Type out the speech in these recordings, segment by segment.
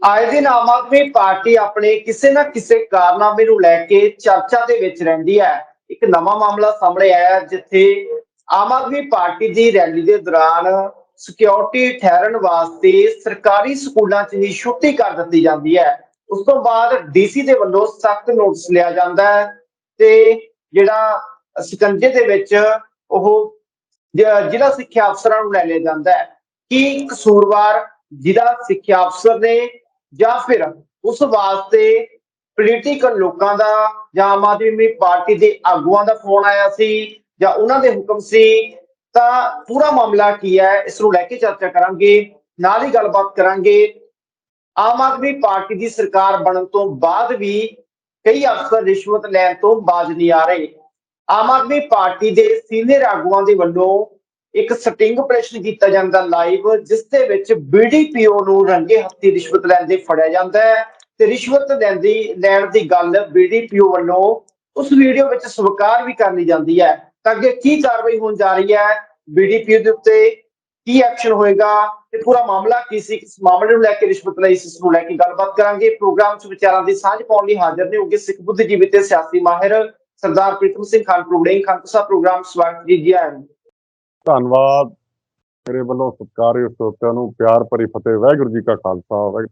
ਆਏ ਦਿਨ ਆਮ ਆਦਮੀ ਪਾਰਟੀ ਆਪਣੇ ਕਿਸੇ ਨਾ ਕਿਸੇ ਕਾਰਨਾਮੇ ਨੂੰ ਲੈ ਕੇ ਚਰਚਾ ਦੇ ਵਿੱਚ ਰਹਿੰਦੀ ਹੈ। ਇੱਕ ਨਵਾਂ ਮਾਮਲਾ ਸਾਹਮਣੇ ਆਇਆ ਜਿੱਥੇ ਆਮ ਆਦਮੀ ਪਾਰਟੀ ਦੀ ਰੈਲੀ ਦੇ ਦੌਰਾਨ ਸਿਕਿਉਰਿਟੀ ਠਹਿਰਨ ਵਾਸਤੇ ਸਰਕਾਰੀ ਸਕੂਲਾਂ 'ਚ ਹੀ ਛੁੱਟੀ ਕਰ ਦਿੱਤੀ ਜਾਂਦੀ ਹੈ। ਉਸ ਤੋਂ ਬਾਅਦ ਡੀਸੀ ਦੇ ਵੱਲੋਂ ਸਖਤ ਨੋਟਿਸ ਲਿਆ ਜਾਂਦਾ ਹੈ ਤੇ ਜਿਹੜਾ ਸਿਕੰਜੇ ਦੇ ਵਿੱਚ ਉਹ ਜ਼ਿਲ੍ਹਾ ਸਿੱਖਿਆ ਅਫਸਰਾਂ ਨੂੰ ਲੈ ਲਿਆ ਜਾਂਦਾ ਹੈ। ਕਿ ਕਸੂਰਵਾਰ ਜ਼ਿਲ੍ਹਾ ਸਿੱਖਿਆ ਅਫਸਰ ਨੇ ਜਾਂ ਫਿਰ ਉਸ ਵਾਸਤੇ ਪੋਲੀਟੀਕਲ ਲੋਕਾਂ ਦਾ ਜਾਂ ਆਮ ਆਦਮੀ ਪਾਰਟੀ ਦੇ ਆਗੂਆਂ ਦਾ ਫੋਨ ਆਇਆ ਸੀ ਜਾਂ ਉਹਨਾਂ ਦੇ ਹੁਕਮ ਸੀ, ਤਾਂ ਪੂਰਾ ਮਾਮਲਾ ਕੀ ਹੈ, ਇਸ ਨੂੰ ਲੈ ਕੇ ਚਰਚਾ ਕਰਾਂਗੇ, ਨਾਲ ਹੀ ਗੱਲਬਾਤ ਕਰਾਂਗੇ। ਆਮ ਆਦਮੀ ਪਾਰਟੀ ਦੀ ਸਰਕਾਰ ਬਣਨ ਤੋਂ ਬਾਅਦ ਵੀ ਕਈ ਅਫਸਰ ਰਿਸ਼ਵਤ ਲੈਣ ਤੋਂ ਬਾਜ਼ ਨਹੀਂ ਆ ਰਹੇ। ਆਮ ਆਦਮੀ ਪਾਰਟੀ ਦੇ ਸੀਨੀਅਰ ਆਗੂਆਂ ਦੇ ਵੱਲੋਂ ਇੱਕ ਸਟਿੰਗ ਆਪਰੇਸ਼ਨ ਕੀਤਾ ਜਾਂਦਾ ਲਾਈਵ, ਜਿਸ ਦੇ ਵਿੱਚ ਬੀਡੀਪੀਓ ਨੂੰ ਰੰਗੇ ਹੱਥੀ ਰਿਸ਼ਵਤ ਲੈਂਦੇ ਫੜਿਆ ਜਾਂਦਾ ਹੈ। ਤੇ ਰਿਸ਼ਵਤ ਲੈਂਦੀ, ਲੈਣ ਦੀ ਗੱਲ ਬੀਡੀਪੀਓ ਵੱਲੋਂ ਉਸ ਵੀਡੀਓ ਵਿੱਚ ਸਵੀਕਾਰ ਵੀ ਕਰ ਜਾਂਦੀ ਹੈ। ਤਾਂ ਅੱਗੇ ਕੀ ਕਾਰਵਾਈ ਹੋਣ ਜਾ ਰਹੀ ਹੈ? ਬੀਡੀਪੀਓ ਦੇ ਉੱਤੇ ਕੀ ਐਕਸ਼ਨ ਹੋਏਗਾ? ਤੇ ਪੂਰਾ ਮਾਮਲਾ ਕੀ ਸੀ? ਇਸ ਮਾਮਲੇ ਨੂੰ ਲੈ ਕੇ ਰਿਸ਼ਵਤ ਲਈ ਇਸ ਨੂੰ ਲੈ ਕੇ ਗੱਲਬਾਤ ਕਰਾਂਗੇ। ਪ੍ਰੋਗਰਾਮ 'ਚ ਵਿਚਾਰਾਂ ਦੀ ਸਾਂਝ ਪਾਉਣ ਲਈ ਹਾਜ਼ਰ ਨੇ ਹੋਗੇ ਸਿੱਖ ਬੁੱਧੀਜੀਵੀ ਤੇ ਸਿਆਸੀ ਮਾਹਿਰ ਸਰਦਾਰ ਪ੍ਰੀਤਮ ਸਿੰਘ ਖਾਨਪੁਰ ਵੜਿੰਗ ਖਾਨਪੁਰ ਪ੍ਰੋਗਰਾਮ ਸਵਾਗਤ ਜੀ ਜੀ ਆਇਆਂ ਧੰਨਵਾਦ। ਮੇਰੇ ਵੱਲੋਂ ਸਤਿਕਾਰਯੋਗ ਸਰੋਤਿਆਂ ਨੂੰ। ਪਿਆਰ ਭਰੀ ਫਤਿਹ। ਵਾਹਿਗੁਰੂ ਜੀ ਕਾ ਖਾਲਸਾ। ਵਾਹਿਗੁਰੂ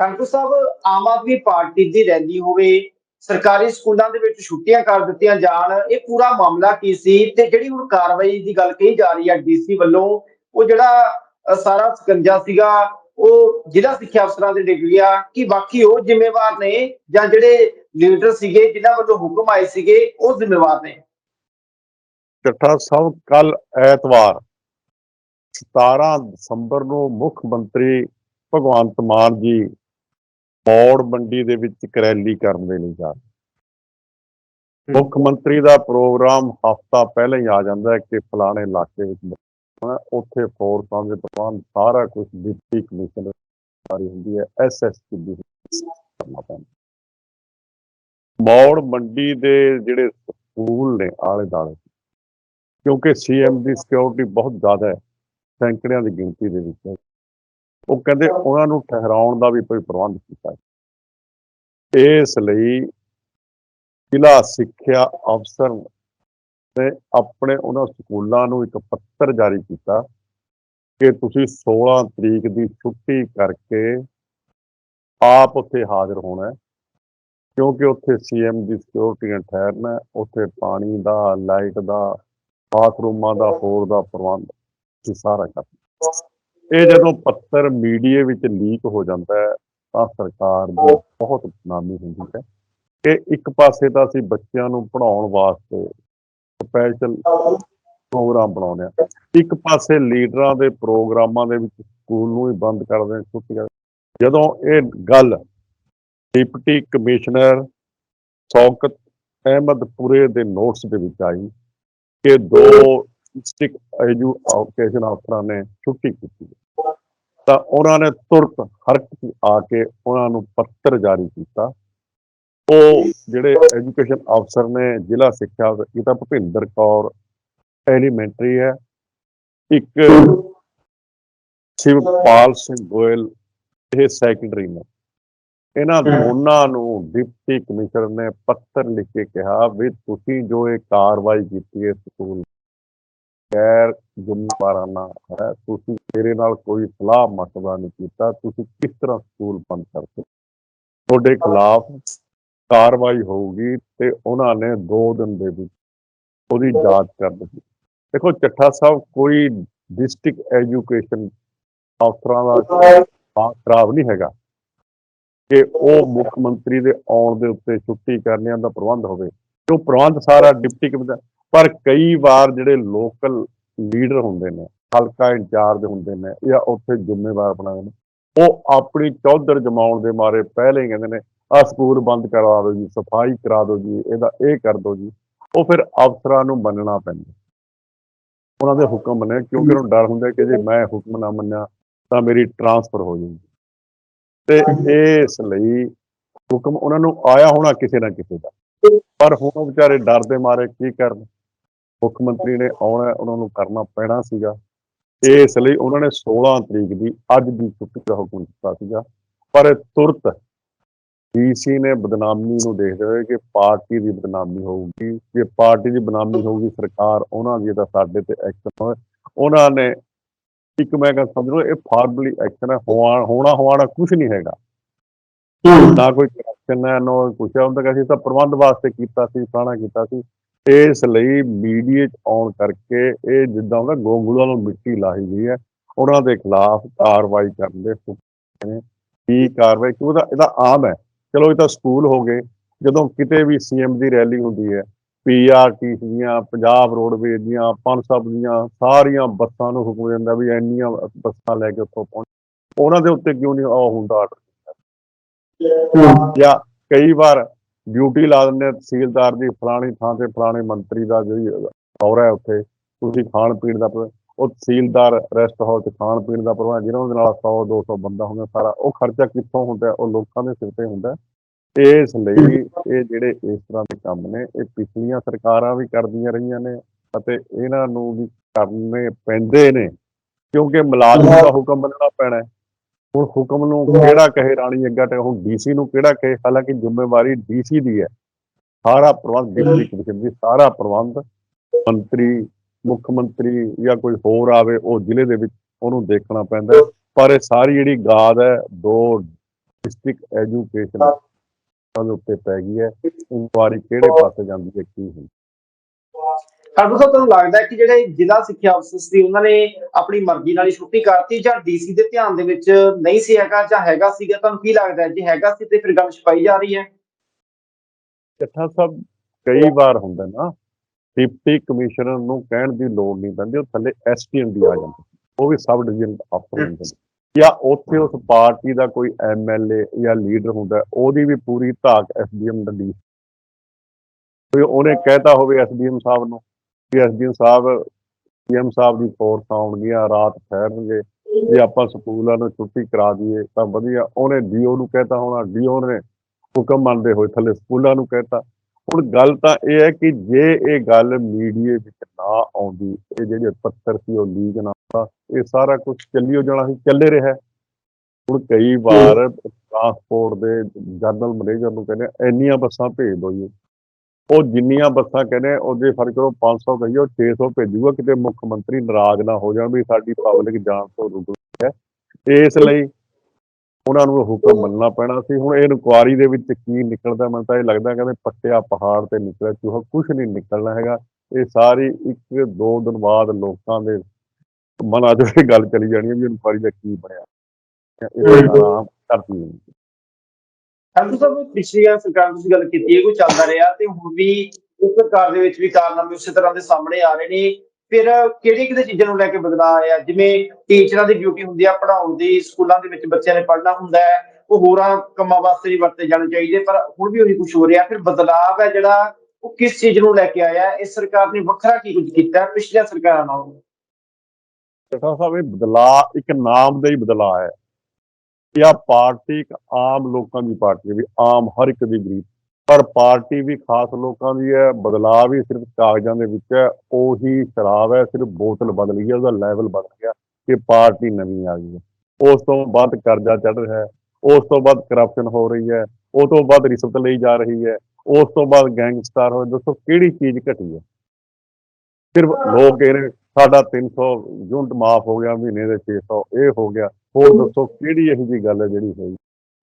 ਖਾਨਪੁਰ ਸਾਹਿਬ, ਆਮ ਆਦਮੀ ਪਾਰਟੀ ਦੀ ਰੈਲੀ ਹੋਵੇ, ਸਰਕਾਰੀ ਸਕੂਲਾਂ ਦੇ ਵਿੱਚ ਛੁੱਟੀਆਂ ਕਰ ਦਿੱਤੀਆਂ ਜਾਣ, ਇਹ ਪੂਰਾ ਮਾਮਲਾ ਕੀ ਸੀ? ਤੇ ਜਿਹੜੀ ਹੁਣ ਕਾਰਵਾਈ ਦੀ ਗੱਲ ਕਹੀ ਜਾ ਰਹੀ ਹੈ ਡੀਸੀ ਵੱਲੋਂ, ਉਹ ਜਿਹੜਾ ਸਾਰਾ ਸਕੰਜਾ ਸੀਗਾ, ਉਹ ਜ਼ਿਲ੍ਹਾ ਸਿੱਖਿਆ ਅਫਸਰਾਂ ਦੇ ਡਿੱਗ ਗਿਆ। ਕਿ ਬਾਕੀ ਉਹ ਜ਼ਿੰਮੇਵਾਰ ਨੇ ਜਾਂ ਜਿਹੜੇ ਲੀਡਰ ਸੀਗੇ, ਜਿਨ੍ਹਾਂ ਵੱਲੋਂ ਹੁਕਮ ਆਏ ਸੀਗੇ, ਉਹ ਜ਼ਿੰਮੇਵਾਰ ਨੇ? ਚੱਠਾ ਸਾਹਿਬ ਕੱਲ ਐਤਵਾਰ। 17 ਦਸੰਬਰ ਨੂੰ ਮੁੱਖ ਮੰਤਰੀ ਭਗਵੰਤ ਮਾਨ ਜੀ ਮੌੜ ਮੰਡੀ ਦੇ ਵਿੱਚ ਇੱਕ ਰੈਲੀ ਕਰਨ ਦੇ ਲਈ ਜਾ ਰਹੇ। ਮੁੱਖ ਮੰਤਰੀ ਦਾ ਪ੍ਰੋਗਰਾਮ ਹਫਤਾ ਪਹਿਲਾਂ ਹੀ ਆ ਜਾਂਦਾ ਹੈ ਕਿ ਫਲਾਣੇ ਇਲਾਕੇ ਵਿੱਚ ਉੱਥੇ ਫੋਰਸਾਂ ਦੇ ਪ੍ਰਧਾਨ ਸਾਰਾ ਕੁਝ ਡਿਪਟੀ ਕਮਿਸ਼ਨਰ ਸਾਰੀ ਹੁੰਦੀ ਹੈ। ਐਸਐਸਪੀ ਦੀ ਕਰਨਾ ਪੈਂਦਾ ਮੌੜ ਮੰਡੀ ਦੇ ਜਿਹੜੇ ਸਕੂਲ ਨੇ ਆਲੇ ਦਾਲੇ ਕਿਉਂਕਿ ਸੀਐਮ ਦੀ ਸਿਕਿਉਰਿਟੀ ਬਹੁਤ ਜ਼ਿਆਦਾ ਹੈ, ਸੈਂਕੜਿਆਂ ਦੀ ਗਿਣਤੀ ਦੇ ਵਿੱਚ ਉਹ ਕਹਿੰਦੇ ਉਹਨਾਂ ਨੂੰ ਠਹਿਰਾਉਣ ਦਾ ਵੀ ਕੋਈ ਪ੍ਰਬੰਧ ਕੀਤਾ ਇਸ ਲਈ ਜ਼ਿਲ੍ਹਾ ਸਿੱਖਿਆ ਅਫਸਰ ਨੇ ਆਪਣੇ ਉਹਨਾਂ ਸਕੂਲਾਂ ਨੂੰ ਇੱਕ ਪੱਤਰ ਜਾਰੀ ਕੀਤਾ ਕਿ ਤੁਸੀਂ 16 ਤਰੀਕ ਦੀ ਛੁੱਟੀ ਕਰਕੇ ਆਪ ਉੱਥੇ ਹਾਜ਼ਰ ਹੋਣਾ ਕਿਉਂਕਿ ਉੱਥੇ ਸੀਐਮ ਦੀ ਸਿਕਿਉਰਿਟੀ ਠਹਿਰਨਾ ਉੱਥੇ ਪਾਣੀ ਦਾ ਲਾਈਟ ਦਾ ਬਾਥਰੂਮਾਂ ਦਾ, ਹੋਰ ਦਾ ਪ੍ਰਬੰਧ ਅਸੀਂ ਸਾਰਾ ਕਰ ਇਹ ਜਦੋਂ ਪੱਤਰ ਮੀਡੀਆ ਵਿੱਚ ਲੀਕ ਹੋ ਜਾਂਦਾ ਹੈ, ਤਾਂ ਸਰਕਾਰ ਦੀ ਬਹੁਤ ਬਦਨਾਮੀ ਹੁੰਦੀ ਹੈ। ਕਿ ਇੱਕ ਪਾਸੇ ਤਾਂ ਅਸੀਂ ਬੱਚਿਆਂ ਨੂੰ ਪੜ੍ਹਾਉਣ ਵਾਸਤੇ ਸਪੈਸ਼ਲ ਪ੍ਰੋਗਰਾਮ ਬਣਾਉਂਦੇ ਆ ਇੱਕ ਪਾਸੇ ਲੀਡਰਾਂ ਦੇ ਪ੍ਰੋਗਰਾਮਾਂ ਦੇ ਵਿੱਚ ਸਕੂਲ ਨੂੰ ਹੀ ਬੰਦ ਕਰ ਦੇਣ ਛੁੱਟੀਆਂ ਜਦੋਂ ਇਹ ਗੱਲ ਡਿਪਟੀ ਕਮਿਸ਼ਨਰ ਸ਼ੌਕਤ ਅਹਿਮਦ ਪੁਰੇ ਦੇ ਨੋਟਸ ਦੇ ਵਿੱਚ ਆਈ ਕਿ ਦੋ ਡਿਸਟ੍ਰਿਕਟ ਐਜੂਕੇਸ਼ਨ ਅਫਸਰਾਂ ਨੇ ਛੁੱਟੀ ਕੀਤੀ ਤਾਂ ਉਹਨਾਂ ਨੇ ਤੁਰਤ ਹਰਕਤ ਆ ਕੇ ਉਹਨਾਂ ਨੂੰ ਪੱਤਰ ਜਾਰੀ ਕੀਤਾ। ਉਹ ਜਿਹੜੇ ਐਜੂਕੇਸ਼ਨ ਅਫਸਰ ਨੇ ਜ਼ਿਲ੍ਹਾ ਸਿੱਖਿਆ ਇਹ ਤਾਂ ਭੁਪਿੰਦਰ ਕੌਰ ਐਲੀਮੈਂਟਰੀ ਹੈ। ਇੱਕ ਸ਼ਿਵਪਾਲ ਸਿੰਘ ਗੋਇਲ, ਇਹ ਸੈਕੰਡਰੀ ਨੇ। ਇਹਨਾਂ ਦੋਨਾਂ ਨੂੰ ਡਿਪਟੀ ਕਮਿਸ਼ਨਰ ਨੇ ਪੱਤਰ ਲਿਖ ਕੇ ਕਿਹਾ ਵੀ ਤੁਸੀਂ ਜੋ ਇਹ ਕਾਰਵਾਈ ਕੀਤੀ ਹੈ ਸਕੂਲ ਗੈਰ ਜ਼ਿੰਮੇਵਾਰਾਨਾ ਹੈ ਤੁਸੀਂ ਤੇਰੇ ਨਾਲ ਕੋਈ ਸਲਾਹ ਮਸ਼ਵਰਾ ਨਹੀਂ ਕੀਤਾ ਤੁਸੀਂ ਕਿਸ ਤਰ੍ਹਾਂ ਸਕੂਲ ਬੰਦ ਕਰਦੇ ਤੁਹਾਡੇ ਖਿਲਾਫ ਕਾਰਵਾਈ ਹੋਊਗੀ ਤੇ ਉਹਨਾਂ ਨੇ 2 ਦਿਨ ਦੇ ਵਿੱਚ ਉਹਦੀ ਜਾਂਚ ਕਰ ਦਿੱਤੀ। ਦੇਖੋ ਚੱਠਾ ਸਾਹਿਬ ਕੋਈ ਡਿਸਟ੍ਰਿਕਟ ਐਜੂਕੇਸ਼ਨ ਅਫਸਰਾਂ ਦਾ ਖਰਾਬ ਨਹੀਂ ਹੈਗਾ। ਕਿ ਉਹ ਮੁੱਖ ਮੰਤਰੀ ਦੇ ਆਉਣ ਦੇ ਉੱਤੇ ਛੁੱਟੀ ਕਰਨਿਆਂ ਦਾ ਪ੍ਰਬੰਧ ਹੋਵੇ। ਤੇ ਉਹ ਪ੍ਰਬੰਧ ਸਾਰਾ ਡਿਪਟੀ ਕਮਿਸ਼ਨਰ, ਪਰ ਕਈ ਵਾਰ ਜਿਹੜੇ ਲੋਕਲ ਲੀਡਰ ਹੁੰਦੇ ਨੇ, ਹਲਕਾ ਇੰਚਾਰਜ ਹੁੰਦੇ ਨੇ ਜਾਂ ਉੱਥੇ ਜ਼ਿੰਮੇਵਾਰ ਬਣਾਉਂਦੇ ਨੇ, ਉਹ ਆਪਣੀ ਚੌਧਰ ਜਮਾਉਣ ਦੇ ਮਾਰੇ ਪਹਿਲੇ ਕਹਿੰਦੇ ਨੇ ਆ ਸਕੂਲ ਬੰਦ ਕਰਵਾ ਦਿਓ ਜੀ, ਸਫ਼ਾਈ ਕਰਾ ਦਿਓ ਜੀ, ਇਹਦਾ ਇਹ ਕਰ ਦਿਓ ਜੀ। ਉਹ ਫਿਰ ਅਫਸਰਾਂ ਨੂੰ ਮੰਨਣਾ ਪੈਂਦਾ ਉਹਨਾਂ ਦੇ ਹੁਕਮ ਨੇ, ਕਿਉਂਕਿ ਉਹਨੂੰ ਡਰ ਹੁੰਦਾ ਕਿ ਜੇ ਮੈਂ ਹੁਕਮ ਨਾ ਮੰਨਿਆ ਤਾਂ ਮੇਰੀ ਟਰਾਂਸਫਰ ਹੋ ਜਾਊਗੀ। ਤੇ ਇਸ ਲਈ ਹੁਕਮ ਉਹਨਾਂ ਨੂੰ ਆਇਆ ਹੋਣਾ ਕਿਸੇ ਨਾ ਕਿਸੇ ਦਾ। ਪਰ ਹੁਣ ਵਿਚਾਰੇ ਡਰ ਦੇ ਮਾਰੇ ਕੀ ਕਰਨ? ਮੁੱਖ ਮੰਤਰੀ ਨੇ ਆਉਣਾ, ਉਹਨਾਂ ਨੂੰ ਕਰਨਾ ਪੈਣਾ ਸੀਗਾ। ਇਸ ਲਈ ਉਹਨਾਂ ਨੇ 16 ਤਰੀਕ ਦੀ ਅੱਜ ਦੀ ਛੁੱਟੀ ਦਾ ਹੁਕਮ ਦਿੱਤਾ ਸੀਗਾ। ਪਰ ਤੁਰਤ ਡੀਸੀ ਨੇ ਬਦਨਾਮੀ ਨੂੰ ਦੇਖਦੇ ਹੋਏ ਕਿ ਪਾਰਟੀ ਦੀ ਬਦਨਾਮੀ ਹੋਊਗੀ। ਜੇ ਪਾਰਟੀ ਦੀ ਬਦਨਾਮੀ ਹੋਊਗੀ, ਸਰਕਾਰ ਉਹਨਾਂ ਦੀ ਤਾਂ ਸਾਡੇ ਤੇ ਐਕਸ਼ਨ ਹੋਵੇ। ਉਹਨਾਂ ਨੇ ਇੱਕ ਮੈਂ ਕਹਿੰਦਾ ਸਮਝ ਲਓ ਇਹ ਫਾਰਮਲੀ ਐਕਸ਼ਨ ਹੈ ਹੋਣਾ ਹੋਣਾ ਕੁਝ ਨਹੀਂ ਹੈਗਾ। ਨਾ ਕੋਈ ਕਰਪਸ਼ਨ ਹੈ ਨਾ ਕੁਛ ਹੈ। ਉਹਨਾਂ ਦਾ ਅਸੀਂ ਤਾਂ ਪ੍ਰਬੰਧ ਵਾਸਤੇ ਕੀਤਾ ਸੀ ਫਲਾਣਾ ਕੀਤਾ ਸੀ। ਇਸ ਲਈ ਮੀਡੀਆ 'ਚ ਆਉਣ ਕਰਕੇ ਇਹ ਜਿੱਦਾਂ ਉਹਨਾਂ ਗੋਂਗਲੂਆਂ ਨੂੰ ਮਿੱਟੀ ਲਾਹੀ ਗਈ ਹੈ। ਉਹਨਾਂ ਦੇ ਖਿਲਾਫ ਕਾਰਵਾਈ ਕਰਨ ਦੇ ਨੇ ਕੀ ਕਾਰਵਾਈ ਕਿਉਂ ਉਹਦਾ ਇਹਦਾ ਆਮ ਹੈ। ਚਲੋ ਇਹ ਤਾਂ ਸਕੂਲ ਹੋ ਗਏ। ਜਦੋਂ ਕਿਤੇ ਵੀ ਸੀਐਮ ਦੀ ਰੈਲੀ ਹੁੰਦੀ ਹੈ ਪੀਆਰਟੀ ਦੀਆਂ ਪੰਜਾਬ ਰੋਡਵੇਜ਼ ਦੀਆਂ ਪਨਸਬ ਦੀਆਂ ਸਾਰੀਆਂ ਬੱਸਾਂ ਨੂੰ ਹੁਕਮ ਦਿੰਦਾ ਵੀ ਇੰਨੀਆਂ ਬੱਸਾਂ ਲੈ ਕੇ ਉੱਥੋਂ ਪਹੁੰਚ। ਉਹਨਾਂ ਦੇ ਉੱਤੇ ਕਿਉਂ ਨਹੀਂ ਉਹ ਹੁੰਦਾ ਜਾਂ ਕਈ ਵਾਰ ਡਿਊਟੀ ਲਾ ਦਿੰਦੇ ਆ ਤਹਿਸੀਲਦਾਰ ਦੀ ਫਲਾਣੀ ਥਾਂ ਤੇ ਫਲਾਣੇ ਮੰਤਰੀ ਦਾ ਜਿਹੜੀ ਦੌਰਾ ਹੈ ਉੱਥੇ। ਤੁਸੀਂ ਖਾਣ ਪੀਣ ਦਾ ਉਹ ਤਹਿਸੀਲਦਾਰ ਰੈਸਟ ਹਾਊਸ 'ਚ ਖਾਣ ਪੀਣ ਦਾ ਪ੍ਰਬੰਧ ਜਿਹਨਾਂ ਦੇ ਨਾਲ 100 200 ਬੰਦਾ ਹੁੰਦਾ ਸਾਰਾ। ਉਹ ਖਰਚਾ ਕਿੱਥੋਂ ਹੁੰਦਾ? ਉਹ ਲੋਕਾਂ ਦੇ ਸਿਰ ਤੇ ਹੁੰਦਾ। ਇਸ ਲਈ ਇਹ ਜਿਹੜੇ ਇਸ ਤਰ੍ਹਾਂ ਦੇ ਕੰਮ ਨੇ, ਇਹ ਪਿਛਲੀਆਂ ਸਰਕਾਰਾਂ ਵੀ ਕਰਦੀਆਂ ਰਹੀਆਂ ਨੇ ਅਤੇ ਇਹਨਾਂ ਨੂੰ ਵੀ ਕਰਨੇ ਪੈਂਦੇ ਨੇ, ਕਿਉਂਕਿ ਮੁਲਾਜ਼ਮ ਦਾ ਹੁਕਮ ਮੰਨਣਾ ਪੈਣਾ ਹੁਣ ਹੁਕਮ ਨੂੰ ਕਿਹੜਾ ਕਹੇ ਰਾਣੀ ਅੱਗਾ ਤੇ, ਹੁਣ ਡੀਸੀ ਨੂੰ ਕਿਹੜਾ ਕਹੇ? ਹਾਲਾਂਕਿ ਜ਼ਿੰਮੇਵਾਰੀ ਡੀਸੀ ਦੀ ਹੈ। ਸਾਰਾ ਪ੍ਰਬੰਧ ਡਿਪਟੀ ਕਮਿਸ਼ਨਰ ਦੀ ਸਾਰਾ ਪ੍ਰਬੰਧ ਮੰਤਰੀ, ਮੁੱਖ ਮੰਤਰੀ ਜਾਂ ਕੋਈ ਹੋਰ ਆਵੇ, ਉਹ ਜ਼ਿਲ੍ਹੇ ਦੇ ਵਿੱਚ ਉਹਨੂੰ ਦੇਖਣਾ ਪੈਂਦਾ ਪਰ ਇਹ ਸਾਰੀ ਜਿਹੜੀ ਗਾਦ ਹੈ, ਦੋ ਡਿਸਟ੍ਰਿਕਟ ਐਜੂਕੇਸ਼ਨ ਦੇ ਉੱਤੇ ਪੈ ਗਈ ਹੈ ਇਨਕੁਆਰੀ ਕਿਹੜੇ ਪਾਸੇ ਜਾਂਦੀ ਹੈ ਕੀ ਹੁੰਦੀ ਖਾਲਸਾ ਸਾਹਿਬ ਤੁਹਾਨੂੰ ਲੱਗਦਾ ਹੈ ਕਿ ਜਿਹੜੇ ਜ਼ਿਲ੍ਹਾ ਸਿੱਖਿਆ ਅਫਸਰ ਸੀ ਉਹਨਾਂ ਨੇ ਆਪਣੀ ਮਰਜ਼ੀ ਨਾਲ ਹੀ ਛੁੱਟੀ ਕਰਤੀ ਜਾਂ ਡੀਸੀ ਦੇ ਧਿਆਨ ਦੇ ਵਿੱਚ ਨਹੀਂ ਸੀ ਹੈਗਾ ਜਾਂ ਹੈਗਾ ਸੀਗਾ? ਤੁਹਾਨੂੰ ਕੀ ਲੱਗਦਾ ਹੈ ਜੇ ਹੈਗਾ ਸੀ ਤੇ ਫਿਰ ਗੱਲ ਛਪਾਈ ਜਾ ਰਹੀ ਹੈ? ਚੱਠਾ ਸਾਹਿਬ ਕਈ ਵਾਰ ਹੁੰਦਾ ਨਾ ਡਿਪਟੀ ਕਮਿਸ਼ਨਰ ਨੂੰ ਕਹਿਣ ਦੀ ਲੋੜ ਨਹੀਂ ਪੈਂਦੀ ਉਹ ਥੱਲੇ ਐਸਟੀਐਮ ਦੀ ਆ ਜਾਂਦੀ ਉਹ ਵੀ ਸਬ ਡਿਵੀਜ਼ਨ ਅਫਸਰ ਹੁੰਦੇ ਜਾਂ ਉੱਥੇ ਉਸ ਪਾਰਟੀ ਦਾ ਕੋਈ ਐਮਐਲਏ ਜਾਂ ਲੀਡਰ ਹੁੰਦਾ, ਉਹਦੀ ਵੀ ਪੂਰੀ ਧਾਕ ਐਸਡੀਐਮ ਦਾ ਡੀ ਕੋਈ ਉਹਨੇ ਕਹਿਤਾ ਹੋਵੇ ਐਸਡੀਐਮ ਸਾਹਿਬ ਨੂੰ ਕਿ ਐਸਡੀਐਮ ਸਾਹਿਬ ਸੀਐਮ ਸਾਹਿਬ ਦੀ ਫੋਰਸ ਆਉਣਗੀਆਂ, ਰਾਤ ਠਹਿਰਨਗੇ, ਜੇ ਆਪਾਂ ਸਕੂਲਾਂ ਨੂੰ ਛੁੱਟੀ ਕਰਾ ਦਈਏ ਤਾਂ ਵਧੀਆ। ਉਹਨੇ ਡੀਓ ਨੂੰ ਕਹਿਤਾ ਹੋਣਾ ਡੀਓ ਨੇ ਹੁਕਮ ਮੰਨਦੇ ਹੋਏ ਥੱਲੇ ਸਕੂਲਾਂ ਨੂੰ ਕਹਿਤਾ। ਹੁਣ ਗੱਲ ਤਾਂ ਇਹ ਹੈ ਕਿ ਜੇ ਇਹ ਗੱਲ ਮੀਡੀਆ ਵਿੱਚ ਨਾ ਆਉਂਦੀ, ਇਹ ਜਿਹੜੇ ਪੱਤਰ ਸੀ ਉਹ ਲੀਕ ਨਾ ਇਹ ਸਾਰਾ ਕੁਝ ਚੱਲਿਓ ਜਾਣਾ ਸੀ ਚੱਲੇ ਰਿਹਾ। ਹੁਣ ਕਈ ਵਾਰ ਟਰਾਂਸਪੋਰਟ ਦੇ ਜਨਰਲ ਮੈਨੇਜਰ ਨੂੰ ਕਹਿੰਦੇ ਇੰਨੀਆਂ ਬੱਸਾਂ ਭੇਜ ਦਿਓ ਜੀ। ਉਹ ਜਿੰਨੀਆਂ ਬੱਸਾਂ ਕਹਿੰਦੇ ਉਹਦੇ ਫ਼ਰਕ ਕਰੋ 500 ਕਹੀਏ ਉਹ 600 ਭੇਜੂਗਾ ਕਿਤੇ ਮੁੱਖ ਮੰਤਰੀ ਨਾਰਾਜ਼ ਨਾ ਹੋ ਜਾਣ ਵੀ ਸਾਡੀ ਪਬਲਿਕ ਜਾਣ ਤੋਂ ਰੁਕ ਹੈ। ਇਸ ਲਈ ਉਹਨਾਂ ਨੂੰ ਹੁਕਮ ਮੰਨਣਾ ਪੈਣਾ ਸੀ। ਹੁਣ ਇਹ ਇਨਕੁਆਰੀ ਦੇ ਵਿੱਚ ਕੀ ਨਿਕਲਦਾ ਮੈਨੂੰ ਤਾਂ ਇਹ ਲੱਗਦਾ ਕਹਿੰਦੇ ਪੱਟਿਆ ਪਹਾੜ ਤੇ ਨਿਕਲਿਆ ਚੂਹਾ ਕੁਝ ਨਹੀਂ ਨਿਕਲਣਾ ਹੈਗਾ। ਇਹ ਸਾਰੀ ਇੱਕ ਦੋ ਦਿਨ ਬਾਅਦ ਲੋਕਾਂ ਦੇ ਮਨਾਂ 'ਚ ਇਹ ਗੱਲ ਚਲੀ ਜਾਣੀ ਹੈ ਵੀ ਇਨਕੁਆਰੀ ਦਾ ਕੀ ਬਣਿਆ। ਇਹ ਆਰਾਮ ਕਰਤੀ ਨਹੀਂ। ਖਾਲਸਾ ਸਾਹਿਬ ਪਿਛਲੀਆਂ ਸਰਕਾਰ ਤੁਸੀਂ ਗੱਲ ਕੀਤੀ ਹੈ ਕੋਈ ਚੱਲਦਾ ਰਿਹਾ ਤੇ ਹੁਣ ਵੀ ਉਸ ਸਰਕਾਰ ਦੇ ਵਿੱਚ ਵੀ ਕਾਰਨਾਮੇ ਉਸੇ ਤਰ੍ਹਾਂ ਦੇ ਸਾਹਮਣੇ ਆ ਰਹੇ ਨੇ। ਫਿਰ ਕਿਹੜੀ ਕਿਹੜੀ ਚੀਜ਼ਾਂ ਨੂੰ ਲੈ ਕੇ ਬਦਲਾਅ ਆਇਆ? ਜਿਵੇਂ ਟੀਚਰਾਂ ਦੀ ਡਿਊਟੀ ਹੁੰਦੀ ਆ ਪੜ੍ਹਾਉਣ ਦੀ ਸਕੂਲਾਂ ਦੇ ਵਿੱਚ ਬੱਚਿਆਂ ਨੇ ਪੜ੍ਹਨਾ ਹੁੰਦਾ ਹੈ ਉਹ ਹੋਰਾਂ ਕੰਮਾਂ ਵਾਸਤੇ ਵੀ ਵਰਤੇ ਜਾਣੇ ਚਾਹੀਦੇ ਪਰ ਹੁਣ ਵੀ ਉਹੀ ਕੁਝ ਹੋ ਰਿਹਾ। ਫਿਰ ਬਦਲਾਅ ਹੈ ਜਿਹੜਾ ਉਹ ਕਿਸ ਚੀਜ਼ ਨੂੰ ਲੈ ਕੇ ਆਇਆ? ਹੈ? ਇਸ ਸਰਕਾਰ ਨੇ ਵੱਖਰਾ ਕੀ ਕੁਝ ਕੀਤਾ ਹੈ ਪਿਛਲੀਆਂ ਸਰਕਾਰਾਂ ਨਾਲੋਂ? ਸੇਠਾ ਸਾਹਿਬ, ਇਹ ਬਦਲਾਅ ਇੱਕ ਨਾਮ ਦਾ ਹੀ ਬਦਲਾਅ ਹੈ ਕਿ ਆ ਪਾਰਟੀ ਇੱਕ ਆਮ ਲੋਕਾਂ ਦੀ ਪਾਰਟੀ ਵੀ ਆਮ ਹਰ ਇੱਕ ਦੀ ਗਰੀਬ। ਪਰ ਪਾਰਟੀ ਵੀ ਖਾਸ ਲੋਕਾਂ ਦੀ ਹੈ ਬਦਲਾਅ ਵੀ ਸਿਰਫ ਕਾਗਜ਼ਾਂ ਦੇ ਵਿੱਚ ਹੈ, ਉਹੀ ਸ਼ਰਾਬ ਹੈ, ਸਿਰਫ ਬੋਤਲ ਬਦਲ ਗਈ ਉਹਦਾ ਲੈਵਲ ਬਦਲ ਗਿਆ ਕਿ ਪਾਰਟੀ ਨਵੀਂ ਆ ਗਈ ਹੈ। ਉਸ ਤੋਂ ਬਾਅਦ ਕਰਜ਼ਾ ਚੜ ਰਿਹਾ ਹੈ, ਉਸ ਤੋਂ ਬਾਅਦ ਕਰਪਸ਼ਨ ਹੋ ਰਹੀ ਹੈ ਉਸ ਤੋਂ ਬਾਅਦ ਰਿਸ਼ਵਤ ਲਈ ਜਾ ਰਹੀ ਹੈ, ਉਸ ਤੋਂ ਬਾਅਦ ਗੈਂਗਸਟਰ ਹੋਏ ਦੱਸੋ ਕਿਹੜੀ ਚੀਜ਼ ਘਟੀ ਹੈ? ਸਿਰਫ ਲੋਕ ਇਹ ਸਾਡਾ 300 ਯੂਨਿਟ ਮਾਫ ਹੋ ਗਿਆ, ਮਹੀਨੇ ਦੇ 600 ਇਹ ਹੋ ਗਿਆ। ਹੋਰ ਦੱਸੋ, ਕਿਹੜੀ ਇਹੋ ਜਿਹੀ ਗੱਲ ਹੈ ਜਿਹੜੀ ਹੋਈ?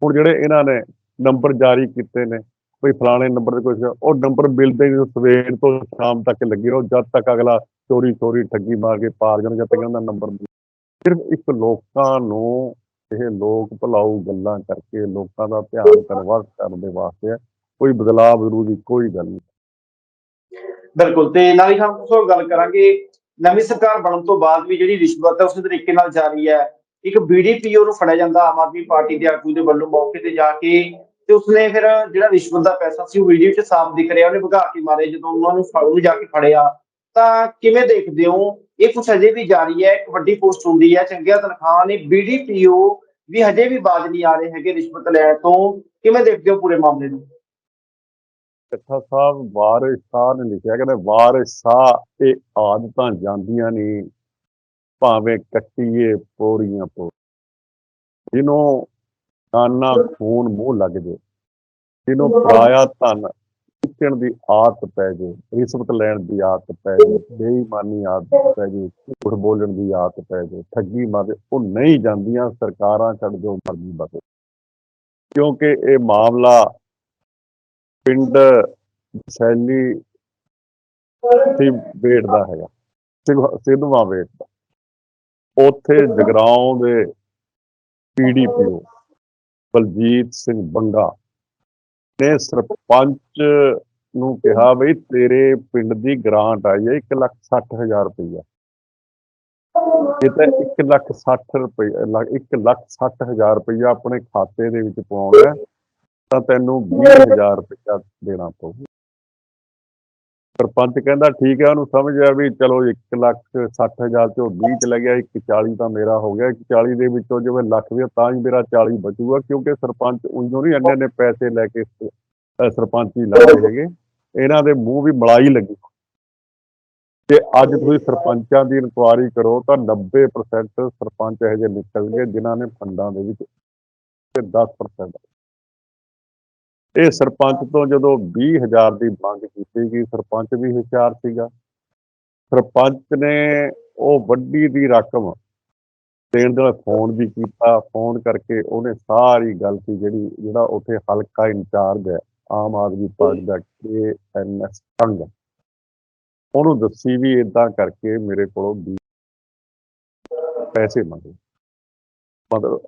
ਹੁਣ ਜਿਹੜੇ ਇਹਨਾਂ ਨੇ ਨੰਬਰ ਜਾਰੀ ਕੀਤੇ ਨੇ ਵੀ ਫਲਾਣੇ ਨੰਬਰ ਤੇ ਕੁਝ ਉਹ ਨੰਬਰ ਮਿਲਦੇ ਨਹੀਂ ਸਵੇਰ ਤੋਂ ਸ਼ਾਮ ਤੱਕ ਲੱਗੀ ਰਹੋ, ਜਦ ਤੱਕ ਅਗਲਾ ਚੋਰੀ ਚੋਰੀ ਠੱਗੀ ਮਾਰ ਕੇ ਪਾਰ ਜਾਣ, ਜਦ ਤੱਕ ਉਹਨਾਂ ਦਾ ਨੰਬਰ ਸਿਰਫ ਇੱਕ ਲੋਕਾਂ ਨੂੰ ਇਹ ਲੋਕ ਭਲਾਊ ਗੱਲਾਂ ਕਰਕੇ, ਲੋਕਾਂ ਦਾ ਧਿਆਨ ਕਰਵਾ ਕਰਨ ਦੇ ਵਾਸਤੇ ਕੋਈ ਬਦਲਾਅ ਜ਼ਰੂਰੀ ਕੋਈ ਗੱਲ ਨਹੀਂ। ਬਿਲਕੁਲ, ਤੇ ਨਾਲ ਹੀ ਹਮ ਤੋਂ ਗੱਲ ਕਰਾਂਗੇ। ਨਵੀਂ ਸਰਕਾਰ ਬਣਨ ਤੋਂ ਬਾਅਦ ਵੀ ਜਿਹੜੀ ਰਿਸ਼ਵਤ ਹੈ ਉਸੇ ਤਰੀਕੇ ਨਾਲ ਜਾਰੀ ਹੈ। ਇੱਕ ਬੀਡੀਪੀਓ ਨੂੰ ਫੜਿਆ ਜਾਂਦਾ ਆਮ ਆਦਮੀ ਪਾਰਟੀ ਦੇ ਆਗੂ ਦੇ ਵੱਲੋਂ ਮੌਕੇ ਤੇ ਜਾ ਕੇ ਤੇ ਉਸਨੇ ਫਿਰ ਜਿਹੜਾ ਰਿਸ਼ਵਤ ਦਾ ਪੈਸਾ ਸੀ ਉਹ ਵੀਡੀਓ 'ਚ ਸਾਫ਼ ਦਿਖ ਰਿਹਾ, ਉਹਨੇ ਭਗਾ ਕੇ ਮਾਰੇ ਜਦੋਂ ਉਹਨਾਂ ਨੂੰ ਫੜ ਜਾ ਕੇ ਫੜਿਆ, ਤਾਂ ਕਿਵੇਂ ਦੇਖਦੇ ਹੋ? ਇਹ ਕੁਛ ਅਜੇ ਵੀ ਜਾਰੀ ਹੈ, ਇੱਕ ਵੱਡੀ ਪੋਸਟ ਹੁੰਦੀ ਹੈ, ਚੰਗੀਆਂ ਤਨਖਾਹਾਂ ਨੇ ਬੀਡੀਪੀਓ ਵੀ ਹਜੇ ਵੀ ਬਾਜ ਨਹੀਂ ਆ ਰਹੇ ਹੈਗੇ ਰਿਸ਼ਵਤ ਲੈਣ ਤੋਂ। ਕਿਵੇਂ ਦੇਖਦੇ ਹੋ ਪੂਰੇ ਮਾਮਲੇ ਨੂੰ? ਕੱਠਾ ਸਾਹਿਬ ਵਾਰਿਸ ਸ਼ਾਹ ਨੇ ਲਿਖਿਆ ਕਹਿੰਦੇ ਵਾਰਿਸ ਸ਼ਾਹ ਇਹ ਆਦਤਾਂ ਜਾਂਦੀਆਂ ਨਹੀਂ ਭਾਵੇਂ ਕੱਟੀਏ ਪੋਰੀਆਂ ਪੋ ਜਿਹਨੂੰ ਕਾਨਾ ਖੂਨ ਮੂੰਹ ਲੱਗ ਜੇ ਜਿਹਨੂੰ ਪਰਾਇਆ ਧਨ ਚਿੱਟਣ ਦੀ ਆਦਤ ਪੈ ਜੇ ਰਿਸ਼ਵਤ ਲੈਣ ਦੀ ਆਦਤ ਪੈ ਜੇ ਬੇਈਮਾਨੀ ਆਦਤ ਪੈ ਜੇ ਝੂਠ ਬੋਲਣ ਦੀ ਆਦਤ ਪੈ ਜੇ ਠੱਗੀ ਮਾਰੇ ਉਹ ਨਹੀਂ ਜਾਂਦੀਆਂ ਸਰਕਾਰਾਂ ਛੱਡ ਜੋ ਮਰਜ਼ੀ ਬਸੇ। ਕਿਉਂਕਿ ਇਹ ਮਾਮਲਾ ਪਿੰਡ ਸੈਲੀ ਸੀ ਵੇਟ ਦਾ ਹੈਗਾ ਸਿਧ- ਸਿੱਧਵਾਂ ਵੇਟ ਦਾ। ਉੱਥੇ ਜਗਰਾਉਂ ਦੇ ਪੀਡੀਪੀਓ ਬਲਜੀਤ ਸਿੰਘ ਬੰਗਾ ਨੇ ਸਰਪੰਚ ਨੂੰ ਕਿਹਾ, ਬਈ ਤੇਰੇ ਪਿੰਡ ਦੀ ਗ੍ਰਾਂਟ ਆਈ ਹੈ 1 ਲੱਖ 60 ਹਜ਼ਾਰ ਰੁਪਈਆ। ਇਹ ਤਾਂ 1 ਲੱਖ 60 ਰੁਪਏ 1 ਲੱਖ 60 ਹਜ਼ਾਰ ਰੁਪਈਆ ਆਪਣੇ ਖਾਤੇ ਦੇ ਵਿੱਚ ਪਾਉਣਾ ਤਾਂ ਤੈਨੂੰ 20 ਹਜ਼ਾਰ ਰੁਪਈਆ ਦੇਣਾ ਪਊ। ਸਰਪੰਚ ਕਹਿੰਦਾ ਠੀਕ ਹੈ ਉਹਨੂੰ ਸਮਝ ਆ ਵੀ ਚਲੋ 1 ਲੱਖ 60 ਹਜ਼ਾਰ ਚੋਂ 20 ਚਲਾ ਗਿਆ 140 ਤਾਂ ਮੇਰਾ ਹੋ ਗਿਆ। 140 ਦੇ ਵਿੱਚੋਂ ਜਿਵੇਂ ਲੱਖ ਵੀ ਤਾਂ ਹੀ ਮੇਰਾ 40 ਬਚੂਗਾ ਕਿਉਂਕਿ ਸਰਪੰਚ ਉਂਝੋਂ ਨਹੀਂ ਇੰਨੇ ਇੰਨੇ ਪੈਸੇ ਲੈ ਕੇ ਸਰਪੰਚੀ ਲਾਏ ਹੈਗੇ। ਇਹਨਾਂ ਦੇ ਮੂੰਹ ਵੀ ਮਲਾਈ ਲੱਗੀ। ਤੇ ਅੱਜ ਤੁਸੀਂ ਸਰਪੰਚਾਂ ਦੀ ਇਨਕੁਆਰੀ ਕਰੋ ਤਾਂ 90% ਸਰਪੰਚ ਇਹੋ ਜਿਹੇ ਨਿਕਲਣਗੇ ਜਿਨ੍ਹਾਂ ਨੇ ਫੰਡਾਂ ਦੇ ਵਿੱਚ ਤੇ 10% ਇਹ ਸਰਪੰਚ ਤੋਂ ਜਦੋਂ 20000 ਦੀ ਮੰਗ ਕੀਤੀ ਗਈ, ਸਰਪੰਚ ਵੀ ਹੁਸ਼ਿਆਰ ਸੀਗਾ। ਸਰਪੰਚ ਨੇ ਉਹ ਵੱਡੀ ਦੀ ਰਕਮ ਦੇਣ ਦੇ ਫੋਨ ਵੀ ਕੀਤਾ। ਫੋਨ ਕਰਕੇ ਉਹਨੇ ਸਾਰੀ ਗੱਲ ਸੀ ਜਿਹੜੀ, ਜਿਹੜਾ ਉੱਥੇ ਹਲਕਾ ਇੰਚਾਰਜ ਹੈ, ਆਮ ਆਦਮੀ ਪਾਰਟੀ ਦਾ ਕੇ ਐਨ ਐਸ ਕੰਗ ਉਹਨੂੰ ਦੱਸੀ ਵੀ ਇਦਾਂ ਕਰਕੇ ਮੇਰੇ ਕੋਲੋਂ 20 ਪੈਸੇ ਮੰਗੇ। ਮਤਲਬ